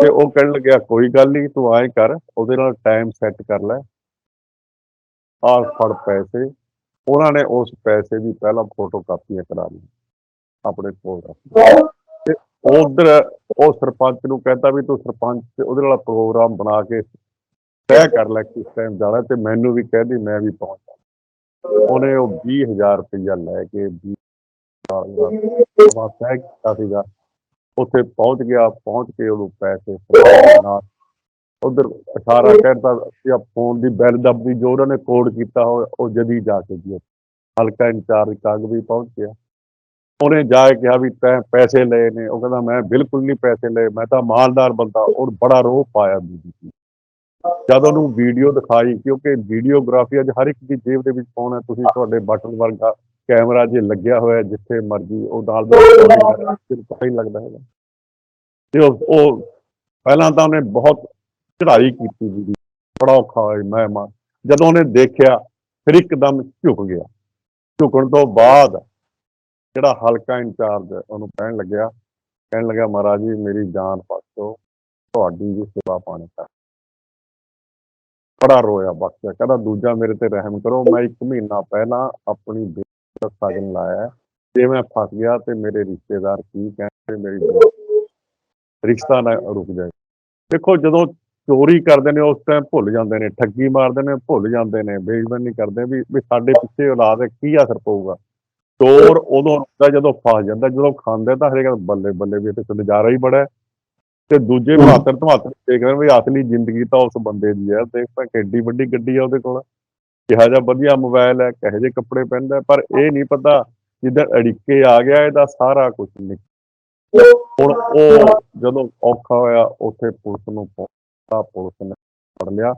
ਤੇ ਉਹ ਕਹਿਣ ਲੱਗਿਆ, ਕੋਈ ਗੱਲ ਨਹੀਂ ਤੂੰ ਐਂ ਕਰ, ਉਹਦੇ ਨਾਲ ਟਾਈਮ ਸੈੱਟ ਕਰ ਲੈ। ਆਹ ਫੜ ਪੈਸੇ। ਉਹਨਾਂ ਨੇ ਉਸ ਪੈਸੇ ਦੀ ਪਹਿਲਾਂ ਫੋਟੋ ਕਾਪੀਆਂ ਕਰਾ ਲਈ ਆਪਣੇ ਕੋਲ ਤੇ ਉਧਰ ਉਹ ਸਰਪੰਚ ਨੂੰ ਕਹਿੰਦਾ ਵੀ ਤੂੰ ਸਰਪੰਚ ਤੇ ਉਹਦੇ ਨਾਲ ਪ੍ਰੋਗਰਾਮ ਬਣਾ ਕੇ ਤੈਅ ਕਰ ਲੈ ਕਿਸ ਟਾਈਮ ਜਾਣਾ, ਤੇ ਮੈਨੂੰ ਵੀ ਕਹਿ ਦੀ, ਮੈਂ ਵੀ ਪਹੁੰਚ ਉਹਨੇ ਉਹ 20000 ਰੁਪਇਆ ਲੈ ਕੇ 20 ਸਾਲ ਦਾ ਸਮਾਂ ਤੈਅ ਕੀਤਾ ਸੀਗਾ। ਉੱਥੇ ਪਹੁੰਚ ਗਿਆ ਪਹੁੰਚ ਕੇ ਉਹਨੂੰ ਪੈਸੇ ਉਧਰ ਇਸ਼ਾਰਾ ਕਰਦਾ ਕਿ ਫੋਨ ਦੀ ਬੈਲ ਦੱਬਦੀ ਜੋ ਉਹਨਾਂ ਨੇ ਕੋਡ ਕੀਤਾ ਹੋਇਆ ਉਹ ਜਦੀ ਜਾ ਕੇ ਜੀ ਹਲਕਾ ਇੰਚਾਰਜ ਕਾਗ ਵੀ ਪਹੁੰਚ ਗਿਆ। ਉਹਨੇ ਜਾ ਕੇ ਕਿਹਾ ਵੀ ਤੈਂ ਪੈਸੇ ਲਏ ਨੇ। ਉਹ ਕਹਿੰਦਾ ਮੈਂ ਬਿਲਕੁਲ ਨਹੀਂ ਪੈਸੇ ਲਏ। ਮੈਂ ਤਾਂ ਮਾਲਦਾਰ ਬੰਦਾ। ਉਹ ਬੜਾ ਰੋਹ ਪਾਇਆ ਬੀਬੀ ਜਦ ਉਹਨੂੰ ਵੀਡੀਓ ਦਿਖਾਈ ਕਿਉਂਕਿ ਵੀਡੀਓਗ੍ਰਾਫੀ ਅੱਜ ਹਰ ਇੱਕ ਦੀ ਜੇਬ ਦੇ ਵਿੱਚ ਫੋਨ ਹੈ। ਤੁਸੀਂ ਤੁਹਾਡੇ ਬਟਨ ਵਰਗਾ ਕੈਮਰਾ ਜੇ ਲੱਗਿਆ ਹੋਇਆ ਜਿੱਥੇ ਮਰਜ਼ੀ ਉਹ ਨਾਲ ਦਾ ਪਤਾ ਹੀ ਲੱਗਦਾ ਹੈਗਾ। ਤੇ ਉਹ ਪਹਿਲਾਂ ਤਾਂ ਉਹਨੇ ਬਹੁਤ ਚੜ੍ਹਾਈ ਕੀਤੀ ਜੀ ਬੜਾ ਔਖਾ ਹੋਇਆ ਮੈਂ ਮਾ ਜਦੋਂ ਉਹਨੇ ਦੇਖਿਆ ਫਿਰ ਇੱਕਦਮ ਝੁਕ ਗਿਆ। ਝੁਕਣ ਤੋਂ ਬਾਅਦ ਜਿਹੜਾ ਹਲਕਾ ਇੰਚਾਰਜ ਉਹਨੂੰ ਕਹਿਣ ਲੱਗਿਆ ਕਹਿਣ ਲੱਗਿਆ ਮਹਾਰਾਜ ਜੀ ਮੇਰੀ ਜਾਨ ਬਖਸ਼ੋ ਤੁਹਾਡੀ ਵੀ ਸੇਵਾ ਪਾਣੀ ਕਰ ਬੜਾ ਰੋਇਆ ਬਖਸ਼ਿਆ। ਕਹਿੰਦਾ ਦੂਜਾ ਮੇਰੇ ਤੇ ਰਹਿਮ ਕਰੋ ਮੈਂ ਇੱਕ ਮਹੀਨਾ ਪਹਿਲਾਂ ਆਪਣੀ ਦਾ ਸਾਜਨ ਲਾਇਆ। ਜੇ ਮੈਂ ਫਸ ਗਿਆ ਤੇ ਮੇਰੇ ਰਿਸ਼ਤੇਦਾਰ ਕੀ ਕਹਿਣਗੇ ਮੇਰੀ ਰਿਸ਼ਤਾ ਨਾ ਰੁਕ ਜਾਏ ਦੇਖੋ ਜਦੋਂ ਚੋਰੀ ਕਰਦੇ ਨੇ ਉਸ ਟਾਈਮ ਭੁੱਲ ਜਾਂਦੇ ਨੇ ਠੱਗੀ ਮਾਰਦੇ ਨੇ ਭੁੱਲ ਜਾਂਦੇ ਨੇ ਬੇਈਮਾਨੀ ਕਰਦੇ ਵੀ ਵੀ ਸਾਡੇ ਪਿੱਛੇ ਔਲਾਦ ਹੈ ਕੀ ਅਸਰ ਪਊਗਾ ਚੋਰ ਉਦੋਂ ਹੁੰਦਾ ਜਦੋਂ ਫਸ ਜਾਂਦਾ ਜਦੋਂ ਖਾਂਦੇ ਤਾਂ ਹਰੇਕ ਬੱਲੇ ਬੱਲੇ ਵੀ ਤੇ ਨਜ਼ਾਰਾ ਹੀ ਬੜਾ। ਤੇ ਦੂਜੇ ਮਾਤਰ ਧਮਾਤਰ ਦੇਖ ਰਹੇ ਵੀ ਅਸਲੀ ਜ਼ਿੰਦਗੀ ਤਾਂ ਉਸ ਬੰਦੇ ਦੀ ਹੈ ਦੇਖ ਤਾਂ ਕਿੱਡੀ ਵੱਡੀ ਗੱਡੀ ਆ ਉਹਦੇ ਕੋਲ ਕਿਹਾ ਜਿਹਾ ਵਧੀਆ ਮੋਬਾਈਲ ਹੈ ਕਿਹੋ ਜਿਹੇ ਕੱਪੜੇ ਪਹਿਨਦਾ ਪਰ ਇਹ ਨਹੀਂ ਪਤਾ ਜਿੱਦਾਂ ਅੜਿੱਕੇ ਆ ਗਿਆ ਇਹਦਾ ਸਾਰਾ ਕੁਝ ਨਿਕਲ ਹੁਣ ਉਹ ਜਦੋਂ ਔਖਾ ਹੋਇਆ ਉੱਥੇ ਪੁਲਿਸ ਨੂੰ ਪਹੁੰਚਾ ਪੁਲਿਸ ਨੇ ਫੜ ਲਿਆ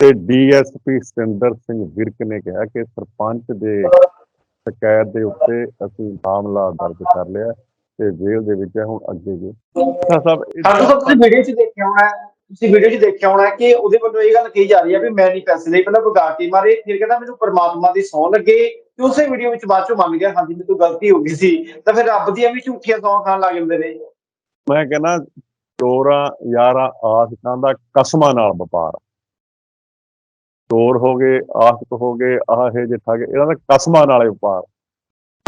ਤੇ ਡੀਐਸਪੀ ਸਤਿੰਦਰ ਸਿੰਘ ਵਿਰਕ ਨੇ ਕਿਹਾ ਕਿ ਸਰਪੰਚ ਦੇ ਸ਼ਿਕਾਇਤ ਦੇ ਉੱਤੇ ਅਸੀਂ ਮਾਮਲਾ ਦਰਜ ਕਰ ਲਿਆ ਤੇ ਜੇਲ੍ਹ ਦੇ ਵਿੱਚ ਹੈ ਹੁਣ ਅੱਗੇ ਜੀ ਸਾਹਿਬ ਤੁਸੀਂ ਵੀਡੀਓ 'ਚ ਦੇਖਿਆ ਹੋਣਾ ਹੈ। ਤੁਸੀਂ ਵੀਡੀਓ 'ਚ ਦੇਖਿਆ ਹੋਣਾ ਕਿ ਉਹਦੇ ਵੱਲੋਂ ਇਹ ਗੱਲ ਕਹੀ ਜਾ ਰਹੀ ਹੈ ਵੀ ਮੈਂ ਨਹੀਂ ਪੈਸੇ ਲਈ, ਪਹਿਲਾਂ ਬਗਾਟੀ ਮਾਰੇ, ਫਿਰ ਕਹਿੰਦਾ ਮੈਨੂੰ ਪਰਮਾਤਮਾ ਦੀ ਸੌਂ ਲੱਗੇ ਤੇ ਉਸੇ ਵੀਡੀਓ ਵਿੱਚ ਬਾਅਦ ਚੋਂ ਮੰਨ ਗਿਆ, ਹਾਂਜੀ ਮੇਰੇ ਤੋਂ ਗਲਤੀ ਹੋ ਗਈ ਸੀ। ਤਾਂ ਫਿਰ ਰੱਬ ਦੀਆਂ ਵੀ ਝੂਠੀਆਂ ਸੌਂ ਖਾਣ ਲੱਗ ਜਾਂਦੇ ਨੇ। ਮੈਂ ਕਹਿੰਦਾ, ਚੋਰਾਂ, ਯਾਰਾਂ, ਆਸ਼ਿਕਾਂ ਦਾ ਕਸਮਾਂ ਨਾਲ ਵਪਾਰ। ਚੋਰ ਹੋ ਗਏ, ਆਸ਼ਿਕ ਹੋ ਗਏ, ਆਹ ਇਹ ਜੇ ਠੱਗ ਇਹਨਾਂ ਦਾ ਕਸਮਾਂ ਨਾਲ ਵਪਾਰ।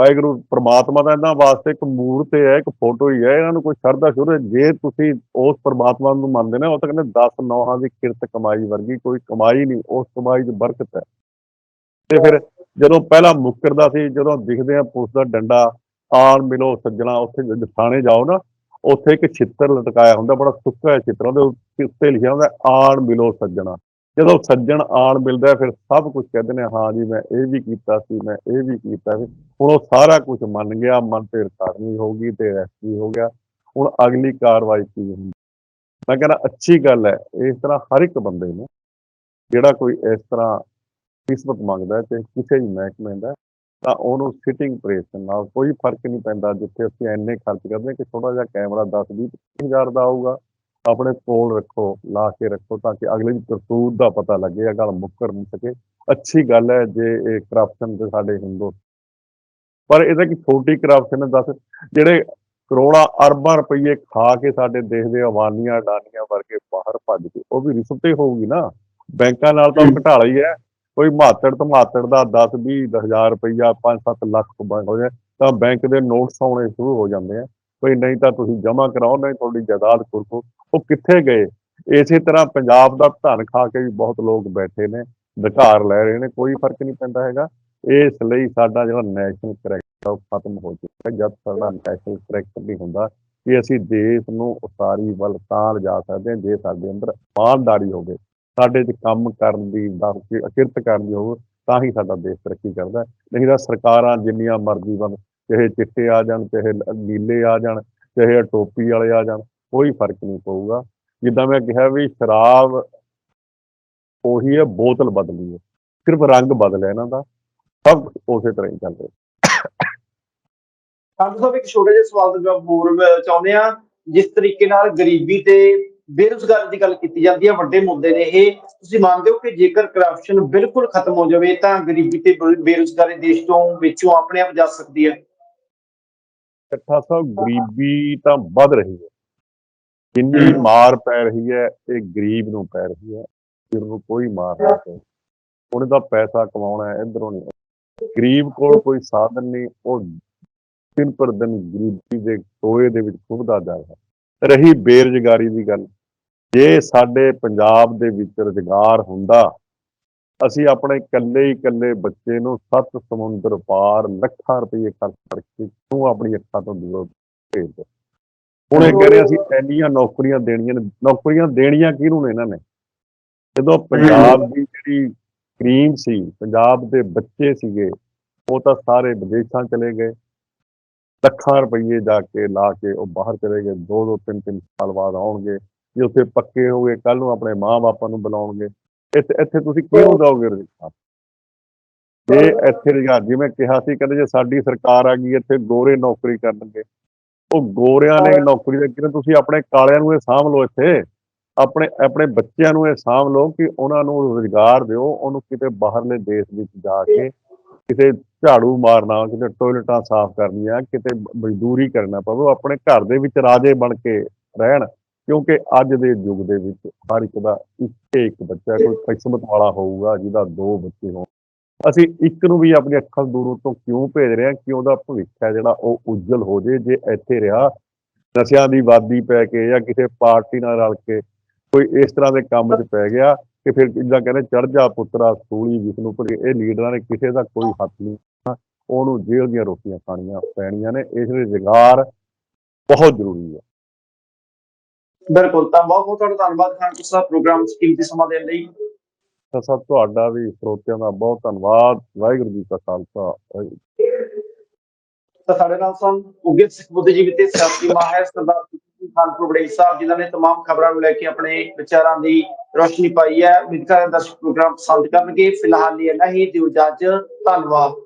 ਵਾਹਿਗੁਰੂ, ਪ੍ਰਮਾਤਮਾ ਦਾ ਇਹਨਾਂ ਵਾਸਤੇ ਇੱਕ ਮੂਰਤ ਹੈ, ਇੱਕ ਫੋਟੋ ਹੀ ਹੈ, ਇਹਨਾਂ ਨੂੰ ਕੋਈ ਸ਼ਰਧਾ ਸ਼ੁਰੂ ਜੇ ਤੁਸੀਂ ਉਸ ਪ੍ਰਮਾਤਮਾ ਨੂੰ ਮੰਨਦੇ ਨੇ, ਉਹ ਤਾਂ ਕਹਿੰਦੇ 10 ਨੌਹਾਂ ਦੀ ਕਿਰਤ ਕਮਾਈ ਵਰਗੀ ਕੋਈ ਕਮਾਈ ਨਹੀਂ, ਉਸ ਕਮਾਈ 'ਚ ਬਰਕਤ ਹੈ। ਤੇ ਫਿਰ ਜਦੋਂ ਪਹਿਲਾਂ ਮੁੱਕਰਦਾ ਸੀ, ਜਦੋਂ ਦਿਖਦੇ ਆ ਪੁਲਿਸ ਦਾ ਡੰਡਾ, ਆਣ ਮਿਲੋ ਸੱਜਣਾ, ਉੱਥੇ ਥਾਣੇ ਜਾਓ ਨਾ, ਉੱਥੇ ਇੱਕ ਛਿੱਤਰ ਲਟਕਾਇਆ ਹੁੰਦਾ, ਬੜਾ ਸੁੱਕਾ ਛਿੱਤਰ, ਉਹਦੇ ਉੱਤੇ ਲਿਖਿਆ ਹੁੰਦਾ, ਆਣ ਮਿਲੋ ਸੱਜਣਾ। ਜਦੋਂ ਸੱਜਣ ਆਣ ਮਿਲਦਾ ਫਿਰ ਸਭ ਕੁਝ ਕਹਿੰਦੇ ਨੇ, ਹਾਂ ਜੀ, ਮੈਂ ਇਹ ਵੀ ਕੀਤਾ ਸੀ, ਮੈਂ ਇਹ ਵੀ ਕੀਤਾ ਸੀ। ਹੁਣ ਉਹ ਸਾਰਾ ਕੁਝ ਮੰਨ ਗਿਆ, ਮਨ ਤੇ ਹੋ ਗਈ ਤੇ ਰੈਸਟ ਵੀ ਹੋ ਗਿਆ। ਹੁਣ ਅਗਲੀ ਕਾਰਵਾਈ ਕੀ ਹੁੰਦੀ? ਮੈਂ ਕਹਿੰਦਾ, ਅੱਛੀ ਗੱਲ ਹੈ, ਇਸ ਤਰ੍ਹਾਂ ਹਰ ਇੱਕ ਬੰਦੇ ਨੂੰ ਜਿਹੜਾ ਕੋਈ ਇਸ ਤਰ੍ਹਾਂ ਕਿਸਮਤ ਮੰਗਦਾ ਹੈ ਤੇ ਕਿਸੇ ਵੀ ਮਹਿਕਮੇ ਦਾ, ਤਾਂ ਉਹਨੂੰ ਸਿਟਿੰਗ ਪ੍ਰੇਸ਼ਨ ਨਾਲ ਕੋਈ ਫ਼ਰਕ ਨਹੀਂ ਪੈਂਦਾ, ਜਿੱਥੇ ਅਸੀਂ ਇੰਨੇ ਖਰਚ ਕਰਦੇ ਕਿ ਥੋੜਾ ਜਿਹਾ ਕੈਮਰਾ 10 20 ਹਜ਼ਾਰ ਦਾ ਆਊਗਾ। ਆਪਣੇ ਕੋਲ ਰੱਖੋ ਲਾ ਕੇ ਰੱਖੋ ਤਾਂ ਕਿ ਅਗਲੇ ਦੀ ਕਰਤੂਤ ਦਾ ਪਤਾ ਲੱਗੇ ਇਹ ਗੱਲ ਮੁੱਕਰ ਨਹੀਂ ਸਕੇ। ਅੱਛੀ ਗੱਲ ਹੈ ਜੇ ਇਹ ਕਰਪਸ਼ਨ ਤੇ ਸਾਡੇ ਹਿੰਦੂ। ਪਰ ਇਹਦਾ ਕੀ ਛੋਟੀ ਕਰਪਸ਼ਨ ਹੈ ਦੱਸ। ਜਿਹੜੇ ਕਰੋੜਾਂ ਅਰਬਾਂ ਰੁਪਏ ਖਾ ਕੇ ਸਾਡੇ ਦੇਸ਼ ਦੇ ਅਵਾਨੀਆਂ ਡਾਨੀਆਂ ਵਰਗੇ ਬਾਹਰ ਭੱਜ ਕੇ ਉਹ ਵੀ ਰਿਸ਼ਵਤ ਹੀ ਹੋਊਗੀ ਨਾ। ਬੈਂਕਾਂ ਨਾਲ ਤਾਂ ਘਟਾਲਾ ਹੀ ਹੈ। ਕੋਈ ਮਾਤੜ ਧਮਾਤੜ ਦਾ 10 20 ਹਜ਼ਾਰ ਰੁਪਈਆ 5-7 ਲੱਖ ਹੋ ਜਾਏ ਤਾਂ ਬੈਂਕ ਦੇ ਨੋਟਸ ਆਉਣੇ ਸ਼ੁਰੂ ਹੋ ਜਾਂਦੇ ਆ। ਕੋਈ ਨਹੀਂ ਤਾਂ ਤੁਸੀਂ ਜਮ੍ਹਾਂ ਕਰਾਓ, ਨਹੀਂ ਤੁਹਾਡੀ ਜਾਇਦਾਦ ਕੁਰਕੋ ਉਹ ਕਿੱਥੇ ਗਏ? ਇਸੇ ਤਰ੍ਹਾਂ ਪੰਜਾਬ ਦਾ ਧਨ ਖਾ ਕੇ ਵੀ ਬਹੁਤ ਲੋਕ ਬੈਠੇ ਨੇ ਅਧਿਕਾਰ ਲੈ ਰਹੇ ਨੇ, ਕੋਈ ਫ਼ਰਕ ਨਹੀਂ ਪੈਂਦਾ ਹੈਗਾ। ਇਸ ਲਈ ਸਾਡਾ ਜਿਹੜਾ ਨੈਸ਼ਨਲ ਕਰੈਕਟਰ ਉਹ ਖਤਮ ਹੋ ਚੁੱਕਾ ਜਦ ਸਾਡਾ ਨੈਸ਼ਨਲ ਕਰੈਕਟਰ ਨਹੀਂ ਹੁੰਦਾ, ਕਿ ਅਸੀਂ ਦੇਸ਼ ਨੂੰ ਉਸਾਰੀ ਵੱਲ ਤਾਂ ਲਿਜਾ ਸਕਦੇ ਹਾਂ, ਜੇ ਸਾਡੇ ਅੰਦਰ ਇਮਾਨਦਾਰੀ ਹੋਵੇ, ਸਾਡੇ 'ਚ ਕੰਮ ਕਰਨ ਦੀ ਦਾ ਅਕਿਰਤ ਕਰਨ ਦੀ ਹੋਵੇ, ਤਾਂ ਹੀ ਸਾਡਾ ਦੇਸ਼ ਤਰੱਕੀ ਕਰਦਾ ਨਹੀਂ ਤਾਂ ਸਰਕਾਰਾਂ ਜਿੰਨੀਆਂ ਮਰਜ਼ੀ ਬਣ ਚਾਹੇ ਚਿੱਟੇ ਆ ਜਾਣ, ਚਾਹੇ ਨੀਲੇ ਆ ਜਾਣ, ਚਾਹੇ ਟੋਪੀ ਵਾਲੇ ਆ ਜਾਣ, ਕੋਈ ਫ਼ਰਕ ਨਹੀਂ ਪਊਗਾ। ਜਿੱਦਾਂ ਮੈਂ ਕਿਹਾ ਵੀ ਸ਼ਰਾਬ ਉਹੀ ਹੈ, ਬੋਤਲ ਬਦਲੀ ਹੈ। ਸਿਰਫ ਰੰਗ ਬਦਲਿਆ ਇਹਨਾਂ ਦਾ, ਸਭ ਕੁਛ ਉਸੇ ਤਰ੍ਹਾਂ ਹੀ ਚੱਲ ਰਿਹਾ। ਸਾਨੂੰ ਸਭ ਇੱਕ ਛੋਟੇ ਜਿਹੇ ਸਵਾਲ ਦਾ ਜਵਾਬ ਹੋਰ ਚਾਹੁੰਦੇ ਆ ਜਿਸ ਤਰੀਕੇ ਨਾਲ ਗਰੀਬੀ ਤੇ ਬੇਰੁਜ਼ਗਾਰੀ ਦੀ ਗੱਲ ਕੀਤੀ ਜਾਂਦੀ ਹੈ, ਵੱਡੇ ਮੁੱਦੇ ਨੇ ਇਹ। ਤੁਸੀਂ ਮੰਨਦੇ ਹੋ ਕਿ ਜੇਕਰ ਕਰਪਸ਼ਨ ਬਿਲਕੁਲ ਖਤਮ ਹੋ ਜਾਵੇ, ਤਾਂ ਗਰੀਬੀ ਤੇ ਬੇਰੁਜ਼ਗਾਰੀ ਦੇਸ਼ ਤੋਂ ਵਿੱਚੋਂ ਆਪਣੇ ਆਪ ਜਾ ਸਕਦੀ ਹੈ? ਇਕੱਠਾ ਸਾਹਿਬ ਗਰੀਬੀ ਤਾਂ ਵੱਧ ਰਹੀ ਹੈ। ਜਿੰਨੀ ਮਾਰ ਪੈ ਰਹੀ ਹੈ ਇਹ ਗਰੀਬ ਨੂੰ ਪੈ ਰਹੀ ਹੈ। ਫਿਰ ਨੂੰ ਕੋਈ ਮਾਰ ਨਹੀਂ ਪੈ ਉਹਨੇ ਤਾਂ ਪੈਸਾ ਕਮਾਉਣਾ ਹੈ ਇਧਰੋਂ ਨਹੀਂ। ਗਰੀਬ ਕੋਲ ਕੋਈ ਸਾਧਨ ਨਹੀਂ ਉਹ ਦਿਨ ਪਰ ਦਿਨ ਗਰੀਬੀ ਦੇ ਟੋਏ ਦੇ ਵਿੱਚ ਖੁੱਬਦਾ ਜਾ ਰਿਹਾ ਰਹੀ ਬੇਰੁਜ਼ਗਾਰੀ ਦੀ ਗੱਲ। ਜੇ ਸਾਡੇ ਪੰਜਾਬ ਦੇ ਵਿੱਚ ਰੁਜ਼ਗਾਰ ਹੁੰਦਾ ਅਸੀਂ ਆਪਣੇ ਇਕੱਲੇ ਹੀ ਇਕੱਲੇ ਬੱਚੇ ਨੂੰ ਸੱਤ ਸਮੁੰਦਰ ਪਾਰ ਲੱਖਾਂ ਰੁਪਏ ਖਰਚ ਕਰਕੇ ਕਿਉਂ ਆਪਣੀ ਅੱਖਾਂ ਤੋਂ ਦੂਰ ਭੇਜ ਦੋ ਹੁਣ ਇਹ ਕਹਿ ਰਹੇ ਅਸੀਂ ਇੰਨੀਆਂ ਨੌਕਰੀਆਂ ਦੇਣੀਆਂ ਨੇ। ਨੌਕਰੀਆਂ ਦੇਣੀਆਂ ਕਿਹਨੂੰ ਨੇ ਇਹਨਾਂ ਨੇ? ਜਦੋਂ ਪੰਜਾਬ ਦੀ ਜਿਹੜੀ ਕਰੀਮ ਸੀ, ਪੰਜਾਬ ਦੇ ਬੱਚੇ ਸੀਗੇ, ਉਹ ਤਾਂ ਸਾਰੇ ਵਿਦੇਸ਼ਾਂ ਚਲੇ ਗਏ। ਲੱਖਾਂ ਰੁਪਏ ਜਾ ਕੇ ਲਾ ਕੇ ਉਹ ਬਾਹਰ ਚਲੇ ਗਏ। ਦੋ ਦੋ ਤਿੰਨ ਤਿੰਨ ਸਾਲ ਬਾਅਦ ਆਉਣਗੇ। ਜੇ ਉੱਥੇ ਪੱਕੇ ਹੋ ਗਏ ਕੱਲ ਨੂੰ ਆਪਣੇ ਮਾਂ-ਬਾਪਾਂ ਨੂੰ ਬੁਲਾਉਣਗੇ। ਇੱਥੇ ਇੱਥੇ ਤੁਸੀਂ ਕਿਹਨੂੰ ਦਓਗੇ ਰੁਜ਼ਗਾਰ ਜੇ ਇੱਥੇ ਰੁਜ਼ਗਾਰ ਜਿਵੇਂ ਕਿਹਾ ਸੀ ਕਹਿੰਦੇ ਜੇ ਸਾਡੀ ਸਰਕਾਰ ਆ ਗਈ ਇੱਥੇ ਗੋਰੇ ਨੌਕਰੀ ਕਰਨਗੇ। ਉਹ ਗੋਰਿਆਂ ਨੇ ਨੌਕਰੀ ਦੇ ਕਿਤੇ ਤੁਸੀਂ ਆਪਣੇ ਕਾਲਿਆਂ ਨੂੰ ਇਹ ਸਾਂਭ ਲਓ ਇੱਥੇ। ਆਪਣੇ ਆਪਣੇ ਬੱਚਿਆਂ ਨੂੰ ਇਹ ਸਾਂਭ ਲਓ ਕਿ ਉਹਨਾਂ ਨੂੰ ਰੁਜ਼ਗਾਰ ਦਿਓ ਉਹਨੂੰ ਕਿਤੇ ਬਾਹਰਲੇ ਦੇਸ਼ ਵਿੱਚ ਜਾ ਕੇ ਕਿਤੇ ਝਾੜੂ ਮਾਰਨਾ ਕਿਤੇ ਟੋਇਲਟਾਂ ਸਾਫ਼ ਕਰਨੀਆਂ ਕਿਤੇ ਮਜ਼ਦੂਰੀ ਕਰਨਾ ਪਵੇ ਆਪਣੇ ਘਰ ਦੇ ਵਿੱਚ ਰਾਜੇ ਬਣ ਕੇ ਰਹਿਣ। ਕਿਉਂਕਿ ਅੱਜ ਦੇ ਯੁੱਗ ਦੇ ਵਿੱਚ ਹਰ ਇੱਕ ਦਾ ਇੱਕੇ ਇੱਕ ਬੱਚਾ ਕੋਈ ਕਿਸਮਤ ਵਾਲਾ ਹੋਊਗਾ ਜਿਹਦਾ ਦੋ ਬੱਚੇ ਹੋਣ। ਅਸੀਂ ਇੱਕ ਨੂੰ ਵੀ ਆਪਣੀ ਅੱਖਾਂ ਦੂਰੋਂ ਤੋਂ ਕਿਉਂ ਭੇਜ ਰਹੇ ਹਾਂ? ਕਿ ਉਹਦਾ ਭਵਿੱਖ ਹੈ ਜਿਹੜਾ ਉਹ ਉਜਲ ਹੋ ਜੇ ਜੇ ਇੱਥੇ ਰਿਹਾ, ਨਸ਼ਿਆਂ ਦੀ ਵਾਦੀ ਪੈ ਕੇ ਜਾਂ ਕਿਸੇ ਪਾਰਟੀ ਨਾਲ ਰਲ ਕੇ ਕੋਈ ਇਸ ਤਰ੍ਹਾਂ ਦੇ ਕੰਮ 'ਚ ਪੈ ਗਿਆ ਕਿ ਫਿਰ ਜਿੱਦਾਂ ਕਹਿੰਦੇ ਚੜ ਜਾ ਪੁੱਤਰਾ ਸੂਲੀ ਵਿਸ਼ਨੂੰ ਪਰ ਇਹ ਲੀਡਰਾਂ ਨੇ ਕਿਸੇ ਦਾ ਕੋਈ ਹੱਥ ਨਹੀਂ ਉਹਨੂੰ ਜੇਲ੍ਹ ਦੀਆਂ ਰੋਟੀਆਂ ਖਾਣੀਆਂ ਪੈਣੀਆਂ ਨੇ। ਇਸ ਲਈ ਰੁਜ਼ਗਾਰ ਬਹੁਤ ਜ਼ਰੂਰੀ ਹੈ। ਬਿਲਕੁਲ ਤਾਂ ਬਹੁਤ ਬਹੁਤ ਤੁਹਾਡਾ ਧੰਨਵਾਦ ਖਾਨ ਸਾਹਿਬ ਪ੍ਰੋਗਰਾਮ 'ਚ ਕੀਮਤੀ ਸਮਾਂ ਦੇਣ ਲਈ ਤਾਂ ਸਭ ਤੁਹਾਡਾ ਵੀ ਸਰੋਤਿਆਂ ਦਾ ਬਹੁਤ ਧੰਨਵਾਦ ਵਾਹਿਗੁਰੂ ਜੀ ਕਾ ਖਾਲਸਾ ਵਾਹਿਗੁਰੂ ਤਾਂ ਸਾਡੇ ਨਾਲ ਸਨ ਉਗਿਤ ਸਿੱਖ ਬੁੱਧੀਜੀਵੀ ਤੇ ਸਿਆਸੀ ਮਾਹਿਰ ਸਰਦਾਰ ਸੁਖਬੀਰ ਖਾਨਪੁਰ ਵੜੇਲ ਸਾਹਿਬ ਜਿਨ੍ਹਾਂ ਨੇ तमाम ਖਬਰਾਂ ਨੂੰ ਲੈ ਕੇ ਆਪਣੇ ਵਿਚਾਰਾਂ ਦੀ ਰੋਸ਼ਨੀ ਪਾਈ ਹੈ ਉਮੀਦ ਕਰਦੇ ਹਾਂ ਦਰਸ਼ਕ ਪ੍ਰੋਗਰਾਮ ਪਸੰਦ ਕਰਨਗੇ ਫਿਲਹਾਲ ਲਈ ਇੰਨਾ ਹੀ ਦਿਓ ਇਜਾਜ਼ਤ ਧੰਨਵਾਦ